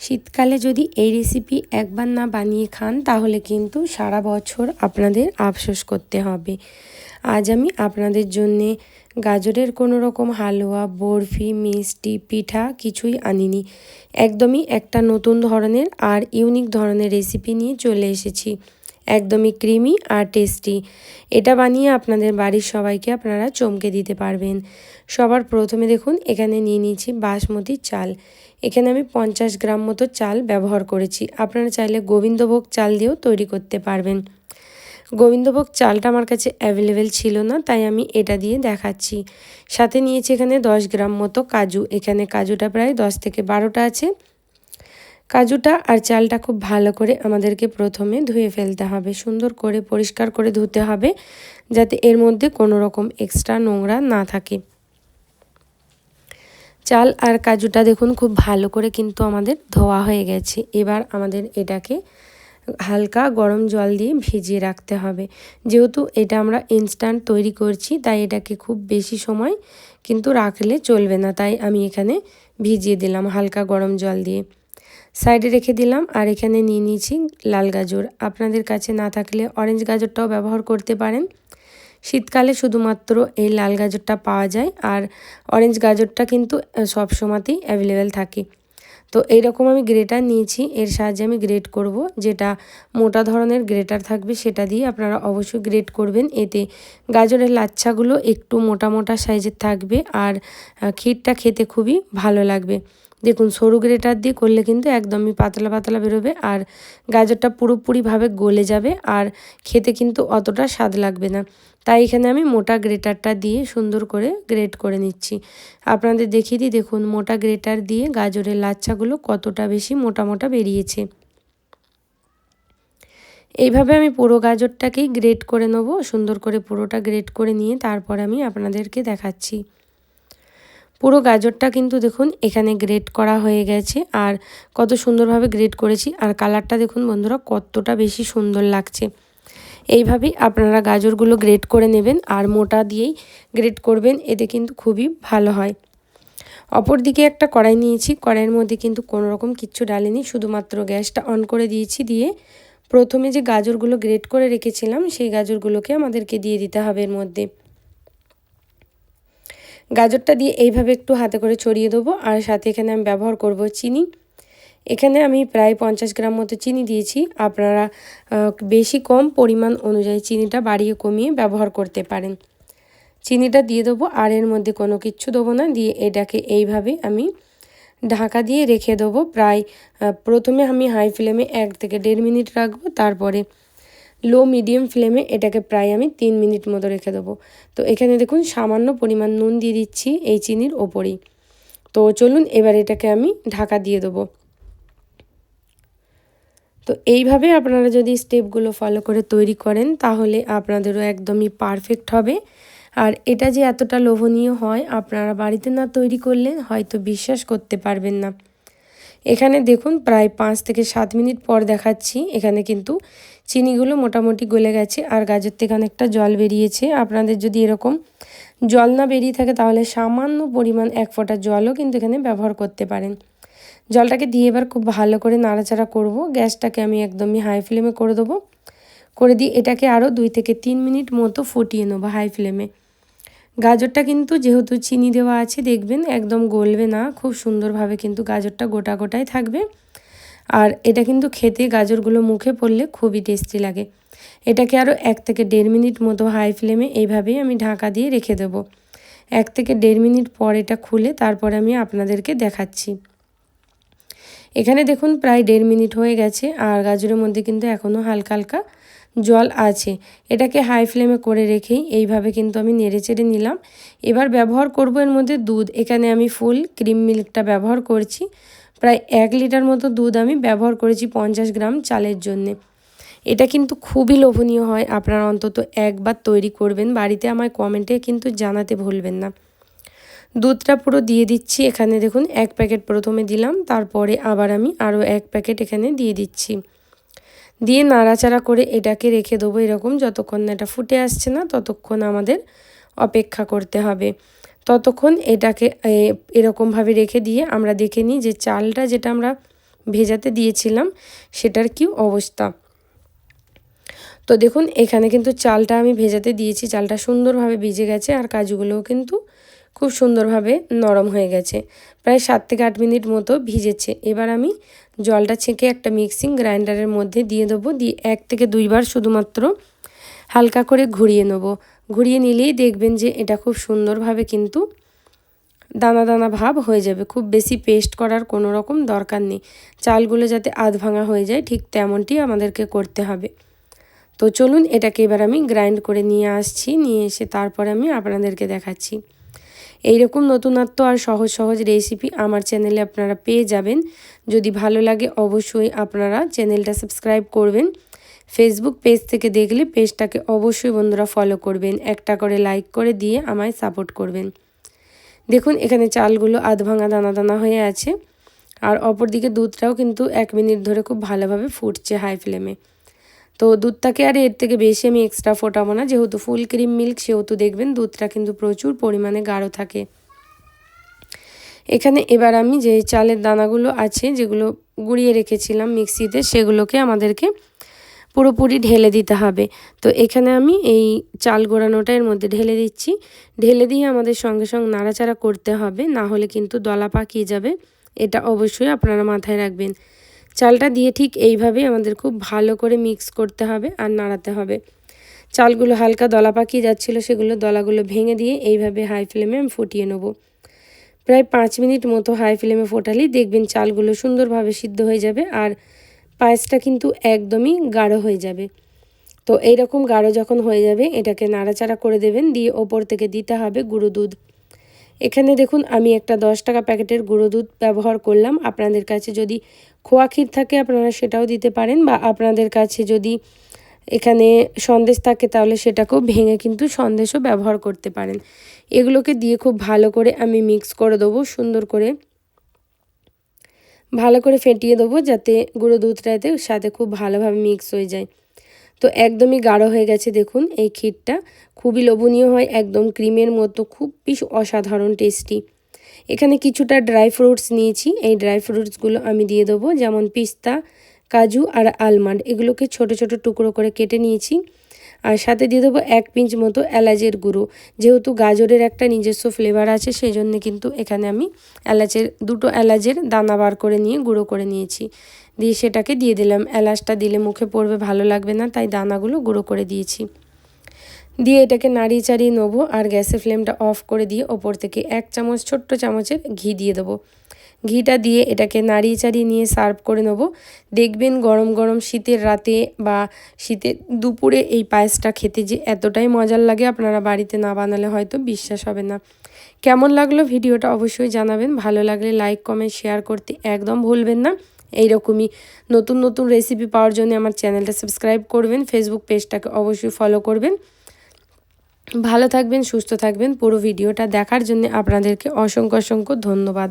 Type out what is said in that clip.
শীতকালে যদি এই রেসিপি একবার না বানিয়ে খান, তাহলে কিন্তু সারা বছর আপনাদের আফসোস করতে হবে। আজ আমি আপনাদের জন্যে গাজরের কোনো রকম হালুয়া, বরফি, মিষ্টি, পিঠা কিছুই আনিনি। একদমই একটা নতুন ধরনের আর ইউনিক ধরনের রেসিপি নিয়ে চলে এসেছি। একদমই ক্রিমি আর টেস্টি এটা বানিয়ে আপনাদের বাড়ির সবাইকে আপনারা চমকে দিতে পারবেন। সবার প্রথমে দেখুন, এখানে নিয়ে নিয়েছি বাসমতি চাল। এখানে আমি পঞ্চাশ গ্রাম মতো চাল ব্যবহার করেছি। আপনারা চাইলে গোবিন্দভোগ চাল দিয়েও তৈরি করতে পারবেন। গোবিন্দভোগ চালটা আমার কাছে অ্যাভেলেবেল ছিল না, তাই আমি এটা দিয়ে দেখাচ্ছি। সাথে নিয়েছি এখানে দশ গ্রাম মতো কাজু। এখানে কাজুটা প্রায় দশ থেকে বারোটা আছে। কাজুটা আর চালটা খুব ভালো করে আমাদেরকে প্রথমে ধুয়ে ফেলতে হবে। সুন্দর করে পরিষ্কার করে ধুতে হবে যাতে এর মধ্যে কোনো রকম এক্সট্রা নোংরা না থাকে। চাল আর কাজুটা দেখুন খুব ভালো করে কিন্তু আমাদের ধোয়া হয়ে গেছে। এবার আমাদের এটাকে হালকা গরম জল দিয়ে ভিজিয়ে রাখতে হবে। যেহেতু এটা আমরা ইনস্ট্যান্ট তৈরি করছি, তাই এটাকে খুব বেশি সময় কিন্তু রাখলে চলবে না। তাই আমি এখানে ভিজিয়ে দিলাম হালকা গরম জল দিয়ে। সাইডে রেখে দিলাম আর এখানে নিয়ে নিয়েছি লাল গাজর। আপনাদের কাছে না থাকলে অরেঞ্জ গাজরটাও ব্যবহার করতে পারেন। শীতকালে শুধুমাত্র এই লাল গাজরটা পাওয়া যায় আর অরেঞ্জ গাজরটা কিন্তু সব সময়তেই অ্যাভেলেবেল থাকে। তো এইরকম আমি গ্রেটার নিয়েছি, এর সাহায্যে আমি গ্রেট করব। যেটা মোটা ধরনের গ্রেটার থাকবে সেটা দিয়ে আপনারা অবশ্যই গ্রেট করবেন। এতে গাজরের লাচ্ছাগুলো একটু মোটা মোটা সাইজের থাকবে আর ক্ষীরটা খেতে খুবই ভালো লাগবে। দেখুন, সরু গ্রেটার দিয়ে করলে কিন্তু একদমই পাতলা পাতলা বেরোবে আর গাজরটা পুরোপুরিভাবে গলে যাবে আর খেতে কিন্তু অতটা স্বাদ লাগবে না। তাই এখানে আমি মোটা গ্রেটারটা দিয়ে সুন্দর করে গ্রেট করে নিচ্ছি। আপনাদের দেখিয়ে দিই, দেখুন, মোটা গ্রেটার দিয়ে গাজরের লাচ্ছাগুলো কতটা বেশি মোটা মোটা বেরিয়েছে। এইভাবে আমি পুরো গাজরটাকেই গ্রেট করে নেব, সুন্দর করে পুরোটা গ্রেট করে নিয়ে তারপর আমি আপনাদেরকে দেখাচ্ছি। পুরো গাজরটা কিন্তু দেখুন এখানে গ্রেট করা হয়ে গেছে। আর কত সুন্দরভাবে গ্রেট করেছি। আর কালারটা দেখুন বন্ধুরা, কতটা বেশি সুন্দর লাগছে। এইভাবেই আপনারা গাজরগুলো গ্রেট করে নেবেন আর মোটা দিয়েই গ্রেট করবেন, এতে কিন্তু খুবই ভালো হয়। অপর দিকে একটা কড়াই নিয়েছি। কড়াইয়ের মধ্যে কিন্তু কোনো রকম কিচ্ছু ডালিনি, শুধুমাত্র গ্যাসটা অন করে দিয়েছি দিয়ে প্রথমে যে গাজরগুলো গ্রেট করে রেখেছিলাম, সেই গাজরগুলোকে আমাদেরকে দিয়ে দিতে হবে এর মধ্যে। গাজরটা দিয়ে এইভাবে একটু হাতে করে ছড়িয়ে দেবো আর সাথে এখানে আমি ব্যবহার করব চিনি। এখানে আমি প্রায় পঞ্চাশ গ্রাম মতো চিনি দিয়েছি। আপনারা বেশি কম পরিমাণ অনুযায়ী চিনিটা বাড়িয়ে কমিয়ে ব্যবহার করতে পারেন। চিনিটা দিয়ে দেবো আর এর মধ্যে কোনো কিচ্ছু দেবো না। দিয়ে এটাকে এইভাবে আমি ঢাকা দিয়ে রেখে দেবো। প্রায় প্রথমে আমি হাই ফ্লেমে এক থেকে দেড় মিনিট রাখব। তারপরে লো মিডিয়াম ফ্লেমে এটাকে প্রায় আমি তিন মিনিট মতো রেখে দেবো। তো এখানে দেখুন সামান্য পরিমাণ নুন দিয়ে দিচ্ছি এই চিনির ওপরেই। তো চলুন এবার এটাকে আমি ঢাকা দিয়ে দেবো। তো এইভাবে আপনারা যদি স্টেপগুলো ফলো করে তৈরি করেন, তাহলে আপনাদেরও একদমই পারফেক্ট হবে। আর এটা যে এতটা লোভনীয় হয়, আপনারা বাড়িতে না তৈরি করলে হয়তো বিশ্বাস করতে পারবেন না। এখানে দেখুন প্রায় পাঁচ থেকে সাত মিনিট পর দেখাচ্ছি। এখানে কিন্তু চিনিগুলো মোটামুটি গলে গেছে আর গাজর থেকে অনেকটা জল বেরিয়েছে। আপনাদের যদি এরকম জল না বেরিয়ে থাকে তাহলে সামান্য পরিমাণ এক ফোঁটা জলও কিন্তু এখানে ব্যবহার করতে পারেন। জলটাকে দিয়ে এবার খুব ভালো করে নাড়াচাড়া করব। গ্যাসটাকে আমি একদমই হাই ফ্লেমে করে দেবো। করে দিয়ে এটাকে আরও দুই থেকে তিন মিনিট মতো ফুটিয়ে নেব হাই ফ্লেমে। গাজরটা কিন্তু যেহেতু চিনি দেওয়া আছে, দেখবেন একদম গলবে না, খুব সুন্দরভাবে কিন্তু গাজরটা গোটা গোটাই থাকবে। আর এটা কিন্তু খেতে গাজরগুলো মুখে পড়লে খুবই টেস্টি লাগে। এটাকে আরও এক থেকে দেড় মিনিট মতো হাই ফ্লেমে এইভাবেই আমি ঢাকা দিয়ে রেখে দেব। এক থেকে দেড় মিনিট পর এটা খুলে তারপরে আমি আপনাদেরকে দেখাচ্ছি। এখানে দেখুন প্রায় দেড় মিনিট হয়ে গেছে, আর গাজরের মধ্যে কিন্তু এখনও হালকা হালকা জল আছে। এটাকে হাই ফ্লেমে করে রেখেই এইভাবে কিন্তু আমি নেড়ে চেড়ে নিলাম। এবার ব্যবহার করব এর মধ্যে দুধ। এখানে আমি ফুল ক্রিম মিল্কটা ব্যবহার করছি। প্রায় এক লিটার মতো দুধ আমি ব্যবহার করেছি পঞ্চাশ গ্রাম চালের জন্যে। এটা কিন্তু খুবই লোভনীয় হয়। আপনারা অন্তত একবার তৈরি করবেন। বাড়িতে আমায় কমেন্টে কিন্তু জানাতে ভুলবেন না। দুধটা পুরো দিয়ে দিচ্ছি। এখানে দেখুন, এক প্যাকেট প্রথমে দিলাম। তারপরে আবার আমি আরও এক প্যাকেট এখানে দিয়ে দিচ্ছি। দিয়ে নাড়াচাড়া করে এটাকে রেখে দেবো এরকম যতক্ষণ না এটা ফুটে আসছে না, ততক্ষণ আমাদের অপেক্ষা করতে হবে। ততক্ষণ এটাকে এরকমভাবে রেখে দিয়ে আমরা দেখে নিই যে চালটা যেটা আমরা ভেজাতে দিয়েছিলাম সেটার কি অবস্থা। তো দেখুন, এখানে কিন্তু চালটা আমি ভেজাতে দিয়েছি, চালটা সুন্দরভাবে ভিজে গেছে আর কাজুগুলোও কিন্তু খুব সুন্দরভাবে নরম হয়ে গেছে। প্রায় সাত থেকে আট মিনিট মতো ভিজেছে। এবার আমি জলটা ছেঁকে একটা মিক্সিং গ্রাইন্ডারের মধ্যে দিয়ে দেবো। দিয়ে এক থেকে দুইবার শুধুমাত্র হালকা করে ঘুরিয়ে নেব। ঘুরিয়ে নিলেই দেখবেন যে এটা খুব সুন্দরভাবে কিন্তু দানা দানা ভাব হয়ে যাবে। খুব বেশি পেস্ট করার কোনো রকম দরকার নেই। চালগুলো যাতে আধ ভাঙা হয়ে যায়, ঠিক তেমনটি আমাদেরকে করতে হবে। তো চলুন এটাকে এবার আমি গ্রাইন্ড করে নিয়ে আসছি। নিয়ে এসে তারপরে আমি আপনাদেরকে দেখাচ্ছি। এইরকম নতুনত্ব আর সহজ সহজ রেসিপি আমার চ্যানেলে আপনারা পেয়ে যাবেন। যদি ভালো লাগে অবশ্যই আপনারা চ্যানেলটা সাবস্ক্রাইব করবেন। ফেসবুক পেজ থেকে দেখলে পেজটাকে অবশ্যই বন্ধুরা ফলো করবেন। একটা করে লাইক করে দিয়ে আমায় সাপোর্ট করবেন। দেখুন, এখানে চালগুলো আধ ভাঙা দানা দানা হয়ে আছে। আর অপরদিকে দুধটাও কিন্তু এক মিনিট ধরে খুব ভালোভাবে ফুটছে হাই ফ্লেমে তো দুধটাকে আর এর থেকে বেশি আমি এক্সট্রা ফোটাবো না। যেহেতু ফুল ক্রিম মিল্ক সেহেতু দেখবেন দুধটা কিন্তু প্রচুর পরিমাণে গাঢ় থাকে। এখানে এবার আমি যে চালের দানাগুলো আছে, যেগুলো গুঁড়িয়ে রেখেছিলাম মিক্সিতে, সেগুলোকে আমাদেরকে পুরোপুরি ঢেলে দিতে হবে। তো এখানে আমি এই চাল গোড়ানোটা এর মধ্যে ঢেলে দিচ্ছি। ঢেলে দিয়ে আমাদের সঙ্গে সঙ্গে নাড়াচাড়া করতে হবে, না হলে কিন্তু দলা পাকিয়ে যাবে। এটা অবশ্যই আপনারা মাথায় রাখবেন। চালটা দিয়ে ঠিক এইভাবে আমাদের খুব ভালো করে মিক্স করতে হবে আর নাড়াতে হবে। চালগুলো হালকা দলা পাকিয়ে যাচ্ছিল, সেগুলো দলাগুলো ভেঙে দিয়ে এইভাবে হাই ফ্লেমে আমি ফুটিয়ে নেব। প্রায় পাঁচ মিনিট মতো হাই ফ্লেমে ফোটালেই দেখবেন চালগুলো সুন্দরভাবে সিদ্ধ হয়ে যাবে আর পায়েসটা কিন্তু একদমই গাঢ় হয়ে যাবে। তো এইরকম গাঢ় যখন হয়ে যাবে, এটাকে নাড়াচাড়া করে দেবেন, দিয়ে ওপর থেকে দিতে হবে গুঁড়ো দুধ। এখানে দেখুন, আমি একটা দশ টাকা প্যাকেটের গুঁড়ো দুধ ব্যবহার করলাম। আপনাদের কাছে যদি খোয়া ক্ষীর থাকে, আপনারা সেটাও দিতে পারেন বা আপনাদের কাছে যদি এখানে সন্দেশ থাকে, তাহলে সেটাকেও ভেঙে কিন্তু সন্দেশও ব্যবহার করতে পারেন। এগুলোকে দিয়ে খুব ভালো করে আমি মিক্স করে দেবো, সুন্দর করে। ভালো করে ফেটিয়ে দেবো, যাতে গুঁড়ো দুধটাতে সাথে খুব ভালোভাবে মিক্স হয়ে যায়। তো একদমই গাঢ় হয়ে গেছে দেখুন এই ক্ষীরটা। খুবই লোভনীয় হয়, একদম ক্রিমের মতো, খুব বেশ অসাধারণ টেস্টি এখানে কিছুটা ড্রাই ফ্রুটস নিয়েছি, এই ড্রাই ফ্রুটসগুলো আমি দিয়ে দেবো, যেমন পিস্তা, কাজু আর আলমন্ড এগুলোকে ছোট ছোট টুকরো করে কেটে নিয়েছি। আর সাথে দিয়ে দেবো এক পিঞ্চ মতো এলাচের গুঁড়ো। যেহেতু গাজরের একটা নিজস্ব ফ্লেভার আছে সেই জন্য কিন্তু এখানে আমি এলাচের, দুটো এলাচের দানা বার করে নিয়ে গুঁড়ো করে নিয়েছি। দিয়ে সেটাকে দিয়ে দিলাম। এলাচটা দিলে মুখে পড়বে, ভালো লাগবে না, তাই দানাগুলো গুঁড়ো করে দিয়েছি। দিয়ে এটাকে নাড়িয়ে চাড়িয়ে নেব আর গ্যাসের ফ্লেমটা অফ করে দিয়ে ওপর থেকে এক চামচ, ছোট্ট চামচের ঘি দিয়ে দেবো। ঘিটা দিয়ে এটাকে নাড়িয়ে চাড়িয়ে নিয়ে সার্ভ করে নেব। দেখবেন গরম গরম শীতের রাতে বা শীতের দুপুরে এই পায়েসটা খেতে যে এতটাই মজার লাগে, আপনারা বাড়িতে না বানালে হয়তো বিশ্বাস হবে না। কেমন লাগল ভিডিওটা অবশ্যই জানাবেন। ভালো লাগলে লাইক, কমেন্ট, শেয়ার করতে একদম ভুলবেন না। এইরকমই নতুন নতুন রেসিপি পাওয়ার জন্য আমার চ্যানেলটা সাবস্ক্রাইব করবেন ফেসবুক পেজটাকে অবশ্যই ফলো করবেন। ভালো থাকবেন সুস্থ থাকবেন। পুরো ভিডিওটা দেখার জন্য আপনাদেরকে অসংখ্য অসংখ্য ধন্যবাদ।